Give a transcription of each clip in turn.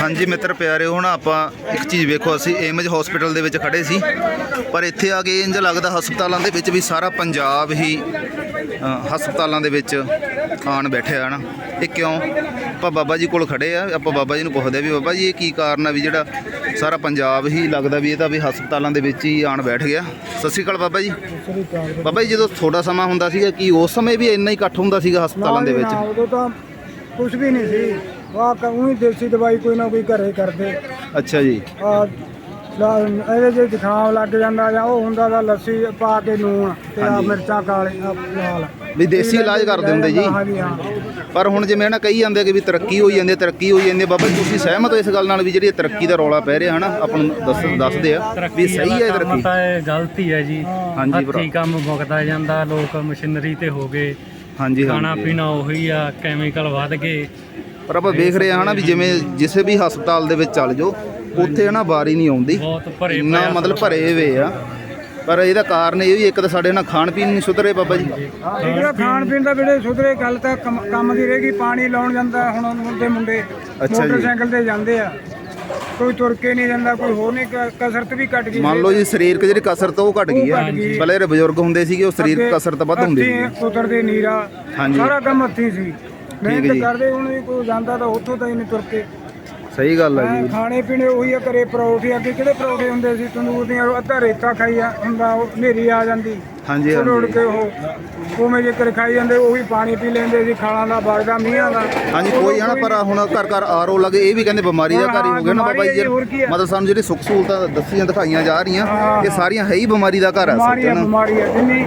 ਹਾਂਜੀ ਮਿੱਤਰ ਪਿਆਰੇ, ਹੁਣ ਆਪਾਂ ਇੱਕ ਚੀਜ਼ ਵੇਖੋ, ਅਸੀਂ ਏਮਜ ਹਸਪੀਟਲ ਦੇ ਵਿੱਚ ਖੜੇ ਸੀ। ਪਰ ਇੱਥੇ ਆ ਕੇ ਇੰਜ ਲੱਗਦਾ ਹਸਪਤਾਲਾਂ ਦੇ ਵਿੱਚ ਵੀ ਸਾਰਾ ਪੰਜਾਬ ਹੀ ਹਸਪਤਾਲਾਂ ਦੇ ਵਿੱਚ ਆਣ ਬੈਠਿਆ ਹਨ ਇਹ ਕਿਉਂ? ਆਪਾਂ ਬਾਬਾ ਜੀ ਕੋਲ ਖੜੇ ਆ, ਆਪਾਂ ਬਾਬਾ ਜੀ ਨੂੰ ਪੁੱਛਦੇ ਆ ਵੀ ਬਾਬਾ ਜੀ, ਇਹ ਕੀ ਕਾਰਨ ਆ ਵੀ ਜਿਹੜਾ ਸਾਰਾ ਪੰਜਾਬ ਹੀ ਲੱਗਦਾ ਵੀ ਇਹ ਤਾਂ ਵੀ ਹਸਪਤਾਲਾਂ ਦੇ ਵਿੱਚ ਹੀ ਆਣ ਬੈਠ ਗਿਆ। ਸਤਿ ਸ਼੍ਰੀ ਅਕਾਲ ਬਾਬਾ ਜੀ। ਬਾਬਾ ਜੀ, ਜਦੋਂ ਥੋੜਾ ਸਮਾਂ ਹੁੰਦਾ ਸੀਗਾ ਕੀ, ਉਸ ਸਮੇਂ ਵੀ ਇੰਨਾ ਹੀ ਇਕੱਠ ਹੁੰਦਾ ਸੀਗਾ ਹਸਪਤਾਲਾਂ ਦੇ ਵਿੱਚ? ਉਦੋਂ ਤਾਂ ਕੁਝ ਵੀ ਨਹੀਂ ਸੀ। ਵਾਹ ਉਹੀ ਦੇਸੀ ਦਵਾਈ ਕੋਈ ਨਾ ਕੋਈ ਘਰੇ ਕਰਦੇ। ਅੱਛਾ ਜੀ। ਆ ਇਹਦੇ ਜੇ ਜ਼ੁਕਾਮ ਲੱਗ ਜਾਂਦਾ ਜਾਂ ਉਹ ਹੁੰਦਾ ਦਾ ਲੱਸੀ ਪਾ ਕੇ ਨੂਣ ਤੇ ਆ ਹਾਂਜੀ। ਮਿਰਚਾਂ ਕਾਲੇ ਆਹ ਲਾਲ। ਵੀ ਦੇਸੀ ਇਲਾਜ ਕਰਦੇ ਹੁੰਦੇ ਜੀ। ਹਾਂਜੀ ਹਾਂ। ਪਰ ਹੁਣ ਜਿਵੇਂ ਨਾ ਕਹੀ ਜਾਂਦੇ ਕਿ ਵੀ ਤਰੱਕੀ ਹੋਈ ਜਾਂਦੀ ਹੈ ਤਰੱਕੀ ਹੋਈ ਜਾਂਦੀ ਹੈ ਬਾਬਾ ਜੀ ਤੁਸੀਂ ਸਹਿਮਤ ਹੋ ਇਸ ਗੱਲ ਨਾਲ ਵੀ ਜਿਹੜੀ ਇਹ ਤਰੱਕੀ ਦਾ ਰੌਲਾ ਪੈ ਰਿਹਾ ਹਨਾ ਆਪਾਂ ਨੂੰ ਦੱਸ ਦੱਸਦੇ ਆ ਵੀ ਸਹੀ ਹੈ ਇਹ ਕੰਮ ਤਰੱਕੀ। ਤਾਂ ਇਹ ਗਲਤੀ ਹੈ ਜੀ। ਹਾਂਜੀ ਭਰਾ। ਹੱਥੀਂ ਕੰਮ ਮੁਕਦਾ ਜਾਂਦਾ ਲੋਕ ਮਸ਼ੀਨਰੀ ਤੇ ਹੋ ਗਏ। ਹਾਂਜੀ ਖਾਣਾ ਹਾਂਜੀ ਪੀਣਾ ਉਹੀ ਆ ਕੈਮੀਕਲ ਵੱਧ ਗਏ। ਪਰ ਆਪਾਂ ਵੇਖ ਰਹੇ ਹਾਂ ਹਨਾ ਵੀ ਜਿਵੇਂ ਜਿਸੇ ਵੀ ਹਸਪਤਾਲ ਦੇ ਵਿੱਚ ਚੱਲ ਜਾਓ ਉੱਥੇ ਹਨਾ ਵਾਰੀ ਨਹੀਂ ਆਉਂਦੀ। ਬਹੁਤ ਭਰੇ ਇੰਨਾ ਪਿਆ ਮਤਲਬ ਭਰੇ ਹੋਏ ਆ। ਪਰ ਇਹਦਾ ਕਾਰਨ ਇਹ ਵੀ ਇੱਕ ਤਾਂ ਸਾਡੇ ਨਾਲ ਖਾਣ ਪੀਣ ਨਹੀਂ ਸੁਧਰੇ ਬਾਬਾ ਜੀ। ਜਿਹੜਾ ਖਾਣ ਪੀਣ ਦਾ ਵੀਰੇ ਸੁਧਰੇ ਗੱਲ ਤਾਂ ਕੰਮ ਕੰਮ ਦੀ ਰਹੇਗੀ ਪਾਣੀ ਲਾਉਣ ਜਾਂਦਾ ਹੁਣ ਮੁੰਡੇ ਮੁੰਡੇ ਅੱਛਾ ਜੀ। ਮੋਟਰਸਾਈਕਲ ਤੇ ਜਾਂਦੇ ਆ। ਕੋਈ ਤੁਰ ਕੇ ਨਹੀਂ ਜਾਂਦਾ ਕੋਈ ਹੋਰ ਨਹੀਂ ਕ- ਕਸਰਤ ਵੀ ਘਟ ਗਈ। ਮੰਨ ਲਓ ਜੀ ਸਰੀਰਕ ਜਿਹੜੀ ਕਸਰਤ ਉਹ ਘਟ ਗਈ ਆ। ਉਹ ਘਟ ਗਈ। ਪਹਿਲੇ ਜਿਹੜੇ ਬਜ਼ੁਰਗ ਹੁੰਦੇ ਸੀਗੇ ਉਹ ਸਰੀਰਕ ਕਸਰਤ ਵੱਧ ਹੁੰਦੀ ਸੀ ਹੱਥੀਂ ਉਤਰਦੇ ਨੀਰਾ। ਹਾਂਜੀ। ਸਾਰਾ ਕੰਮ ਹੱਥੀਂ ਸੀ। ਮਿਹਨਤ ਕਰਦੇ ਹੁਣ ਵੀ ਕੋਈ ਜਾਂਦਾ ਤਾਂ ਉੱਥੋਂ ਤਾਂ ਹੀ ਨਹੀਂ ਤੁਰ ਕੇ। ਸਹੀ ਗੱਲ ਹੈ ਐਂ ਜੀ। ਖਾਣੇ ਪੀਣੇ ਉਹੀ ਆ ਘਰੇ ਪਰੌਠੇ ਅੱਗੇ ਕਿਹੜੇ ਪਰੌਠੇ ਹੁੰਦੇ ਸੀ? ਤੰਦੂਰ ਦੀਆਂ ਅੱਧਾ ਰੇਤਾ ਖਾਈ ਆ ਹੁੰਦਾ ਉਹ ਹਨੇਰੀ ਆ ਜਾਂਦੀ। ਹਾਂਜੀ ਉਹ ਰੋੜ ਹਾਂਜੀ ਕੇ ਉਹ ਉਵੇਂ ਜੇ ਕਰ ਖਾਈ ਜਾਂਦੇ ਉਹੀ ਪਾਣੀ ਪੀ ਲੈਂਦੇ ਸੀ ਖਾਲਾਂ ਦਾ ਵਗਦਾ ਮੀਂਹਾਂ ਦਾ ਹਾਂਜੀ ਕੋਈ ਹਨਾ ਪਰ ਹੁਣ ਘਰ ਘਰ ਆਰਓ ਲੱਗੇ ਇਹ ਵੀ ਕਹਿੰਦੇ ਬਿਮਾਰੀ ਦਾ ਘਰ ਹੀ ਹੋ ਗਿਆ ਨਾ ਬਾਬਾ ਜੀ? ਮਤਲਬ ਸਾਨੂੰ ਜਿਹੜੀ ਸੁੱਖ ਸਹੂਲਤਾਂ ਦੱਸੀਆਂ ਦਿਖਾਈਆਂ ਜਾ ਰਹੀਆਂ ਇਹ ਸਾਰੀਆਂ ਹੈ ਹੀ ਬਿਮਾਰੀ ਦਾ ਘਰ ਆ ਸੱਚ ਬਿਮਾਰੀਆਂ ਨਾ ਬਿਮਾਰੀਆਂ ਜਿੰਨੀ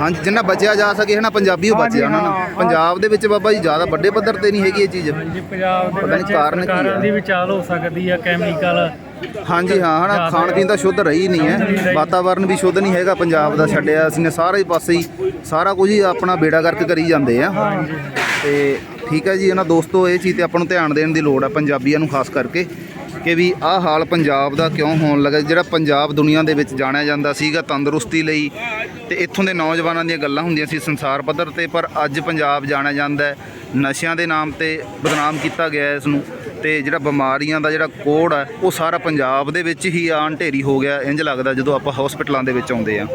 ਹਾਂਜੀ ਜਿੰਨਾ ਬਚਿਆ ਜਾ ਸਕੇ ਹਨਾ ਪੰਜਾਬੀ ਉਹ ਬਚਿਆ ਨਾ ਹਾਂ। ਪੰਜਾਬ ਦੇ ਵਿੱਚ ਬਾਬਾ ਜੀ ਜ਼ਿਆਦਾ ਵੱਡੇ ਪੱਧਰ ਤੇ ਨਹੀਂ ਹੈਗੀ ਇਹ ਚੀਜ਼ ਹਾਂਜੀ ਪੰਜਾਬ ਦੇ ਨਹੀਂ ਵਿੱਚ ਕਾਰਨ ਕੀ ਸਰਕਾਰਾਂ ਆ। ਦੀ ਵੀ ਚਾਲ ਹੋ ਸਕਦੀ ਆ ਕੈਮੀਕਲ ਹਾਂਜੀ ਹਾਂ ਹਨਾ ਖਾਣ ਪੀਣ ਤਾਂ ਸ਼ੁੱਧ ਰਹੀ ਨਹੀਂ ਹੈ। ਵਾਤਾਵਰਨ ਵੀ ਸ਼ੁੱਧ ਨਹੀਂ ਹੈਗਾ ਪੰਜਾਬ ਦਾ ਛੱਡਿਆ। ਅਸੀਂ ਨੇ ਸਾਰੇ ਪਾਸੇ ਹੀ ਸਾਰਾ ਕੁਝ ਹੀ ਆਪਣਾ ਬੇੜਾ ਗਰਕ ਕਰੀ ਜਾਂਦੇ ਆ। ਤੇ ਠੀਕ ਹੈ ਜੀ ਇਹਨਾਂ ਦੋਸਤੋ ਇਹ ਚੀਜ਼ ਤੇ ਆਪਾਂ ਨੂੰ ਧਿਆਨ ਦੇਣ ਦੀ ਲੋੜ ਹੈ ਪੰਜਾਬੀਆਂ ਨੂੰ ਖਾਸ ਕਰਕੇ। ਕਿ ਵੀ ਆਹ ਹਾਲ ਪੰਜਾਬ ਦਾ ਕਿਉਂ ਹੋਣ ਲੱਗਾ? ਜਿਹੜਾ ਪੰਜਾਬ ਦੁਨੀਆ ਦੇ ਵਿੱਚ ਜਾਣਿਆ ਜਾਂਦਾ ਸੀਗਾ ਤੰਦਰੁਸਤੀ ਲਈ, ਤੇ ਇੱਥੋਂ ਦੇ ਨੌਜਵਾਨਾਂ ਦੀਆਂ ਗੱਲਾਂ ਹੁੰਦੀਆਂ ਸੀ ਸੰਸਾਰ ਪੱਧਰ ਤੇ, ਪਰ ਅੱਜ ਪੰਜਾਬ ਜਾਣਿਆ ਜਾਂਦਾ ਹੈ, ਨਸ਼ਿਆਂ ਦੇ ਨਾਮ ਤੇ ਬਦਨਾਮ ਕੀਤਾ ਗਿਆ ਇਸ ਨੂੰ ਤੇ ਜਿਹੜਾ ਬਿਮਾਰੀਆਂ ਦਾ ਜਿਹੜਾ ਕੋੜ ਹੈ, ਉਹ ਸਾਰਾ ਪੰਜਾਬ ਦੇ ਵਿੱਚ ਹੀ ਆਣ ਢੇਰੀ ਹੋ ਗਿਆ ਇੰਜ ਲੱਗਦਾ ਜਦੋਂ ਆਪਾਂ ਹਸਪੀਟਲਾਂ ਦੇ ਵਿੱਚ ਆਉਂਦੇ ਆ